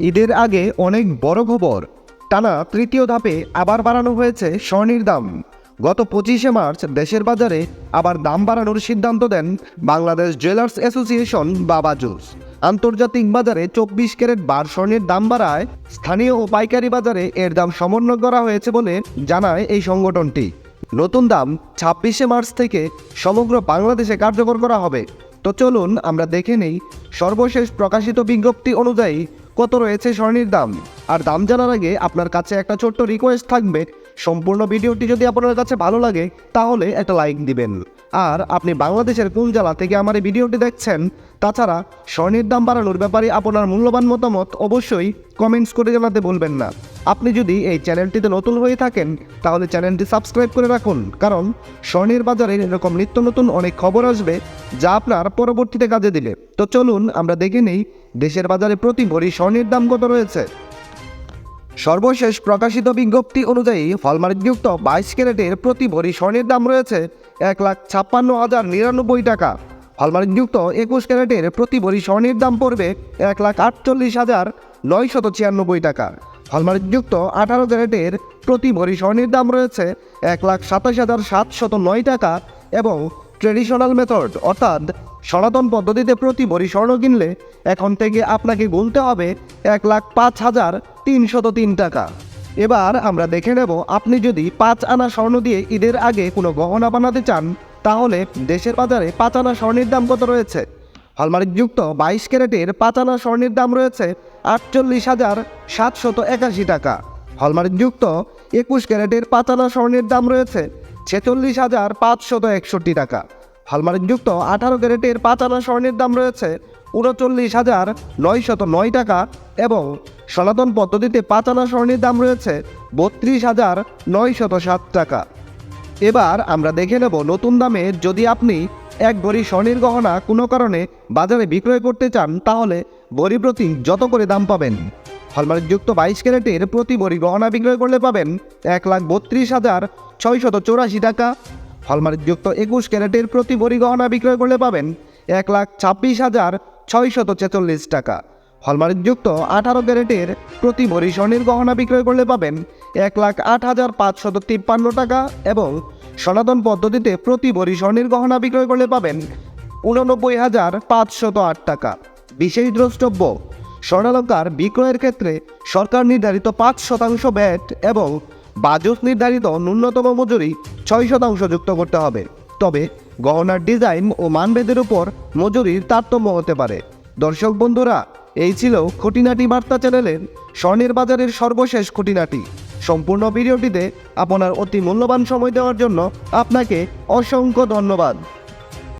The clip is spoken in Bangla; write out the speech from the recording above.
ঈদের আগে অনেক বড় খবর। টানা তৃতীয় ধাপে আবার বাড়ানো হয়েছে স্বর্ণের দাম। গত পঁচিশে মার্চ দেশের বাজারে আবার দাম বাড়ানোর সিদ্ধান্ত দেন বাংলাদেশ জুয়েলার্স অ্যাসোসিয়েশন বা বাজুস আন্তর্জাতিক বাজারে চব্বিশ ক্যারেট বার স্বর্ণের দাম বাড়ায় স্থানীয় ও পাইকারি বাজারে এর দাম সমন্বয় করা হয়েছে বলে জানায় এই সংগঠনটি। নতুন দাম ছাব্বিশে মার্চ থেকে সমগ্র বাংলাদেশে কার্যকর করা হবে। তো চলুন আমরা দেখে নেই সর্বশেষ প্রকাশিত বিজ্ঞপ্তি অনুযায়ী কত রয়েছে স্বর্ণের দাম? আর দাম জানার আগে আপনার কাছে একটা ছোট্ট রিকোয়েস্ট থাকবে। সম্পূর্ণ ভিডিওটি যদি আপনার কাছে ভালো লাগে, তাহলে একটা লাইক দিবেন। আর আপনি বাংলাদেশের কোন জেলা থেকে আমার এই ভিডিওটি দেখছেন? তাছাড়া স্বর্ণের দাম বাড়ানোর ব্যাপারে আপনার মূল্যবান মতামত অবশ্যই কমেন্টস করে জানাতে বলবেন না। আপনি যদি এই চ্যানেলটিতে নতুন হয়ে থাকেন, তাহলে চ্যানেলটি সাবস্ক্রাইব করে রাখুন, কারণ স্বর্ণের বাজারে এরকম নিত্য নতুন অনেক খবর আসবে যা আপনার পরবর্তীতে কাজে দিলে তো চলুন আমরা দেখে নেই, দেশের বাজারে প্রতি ভরি স্বর্ণের দাম কত রয়েছে? সর্বশেষ প্রকাশিত বিজ্ঞপ্তি অনুযায়ী হলমার্কযুক্ত বাইশ ক্যারেটের প্রতি ভরি স্বর্ণের দাম রয়েছে এক লাখ ছাপ্পান্ন হাজার নিরানব্বই টাকা। হলমার্কযুক্ত একুশ ক্যারেটের প্রতি ভরি স্বর্ণের দাম পড়বে এক লাখ আটচল্লিশ হাজার নয়শত ছিয়ানব্বই টাকা। হলমার্কযুক্ত আঠারো ক্যারেটের প্রতি ভরি স্বর্ণের দাম রয়েছে এক লাখ সাতাশ হাজার সাতশত নয় টাকা এবং ট্রেডিশনাল মেথড অর্থাৎ সনাতন পদ্ধতিতে প্রতি ভরি স্বর্ণ কিনলে এখন থেকে আপনাকে গুনতে হবে এক লাখ পাঁচ হাজার তিনশত তিন টাকা। এবার আমরা দেখে নেব, আপনি যদি পাঁচ আনা স্বর্ণ দিয়ে ঈদের আগে কোনো গহনা বানাতে চান, তাহলে দেশের বাজারে পাঁচ আনা স্বর্ণের দাম কত রয়েছে? হলমার্কযুক্ত বাইশ ক্যারেটের পাঁচ আনা স্বর্ণের দাম রয়েছে আটচল্লিশ হাজার সাতশত একাশি টাকা। হলমার্কযুক্ত একুশ ক্যারেটের পাঁচ আনা স্বর্ণের দাম রয়েছে ছেচল্লিশ হাজার পাঁচশত একষট্টি টাকা। হলমার্কযুক্ত আঠারো ক্যারেটের পাঁচ আনা স্বর্ণের দাম রয়েছে উনচল্লিশ হাজার নয়শত নয় টাকা এবং সনাতন পদ্ধতিতে পাঁচ আনা স্বর্ণের দাম রয়েছে বত্রিশ হাজার নয়শত সাত টাকা। এবার আমরা দেখে নেব নতুন দামে যদি আপনি এক ভরি স্বর্ণের গহনা কোনো কারণে বাজারে বিক্রয় করতে চান, তাহলে ভরি প্রতি যত করে দাম পাবেন? হলমার্কযুক্ত বাইশ ক্যারেটের প্রতি ভরি গহনা বিক্রয় করলে পাবেন এক লাখ বত্রিশ হাজার ছয়শত চৌরাশি টাকা হলমার্কযুক্ত একুশ ক্যারেটের প্রতি ভরি গহনা বিক্রয় করলে পাবেন এক লাখ ছাব্বিশ হাজার ছয়শত ছেচল্লিশ টাকা। হলমার্কযুক্ত আঠারো ক্যারেটের প্রতি ভরি স্বর্ণের গহনা বিক্রয় করলে পাবেন এক লাখ আট হাজার পাঁচশত তিপ্পান্ন টাকা এবং সনাতন পদ্ধতিতে প্রতি ভরি স্বর্ণের গহনা বিক্রয় করলে পাবেন উননব্বই হাজার পাঁচশত আট টাকা। বিশেষ দ্রষ্টব্য, স্বর্ণালঙ্কার বিক্রয়ের ক্ষেত্রে সরকার নির্ধারিত পাঁচ শতাংশ ব্যাট এবং বাজস নির্ধারিত ন্যূনতম মজুরি ছয় শতাংশ যুক্ত করতে হবে। তবে গহনার ডিজাইন ও মানভেদের উপর মজুরির তারতম্য হতে পারে। দর্শক বন্ধুরা, এই ছিল খুঁটিনাটি বার্তা চ্যানেলের স্বর্ণের বাজারের সর্বশেষ খুঁটিনাটি। সম্পূর্ণ ভিডিওটিতে আপনার অতি মূল্যবান সময় দেওয়ার জন্য আপনাকে অসংখ্য ধন্যবাদ।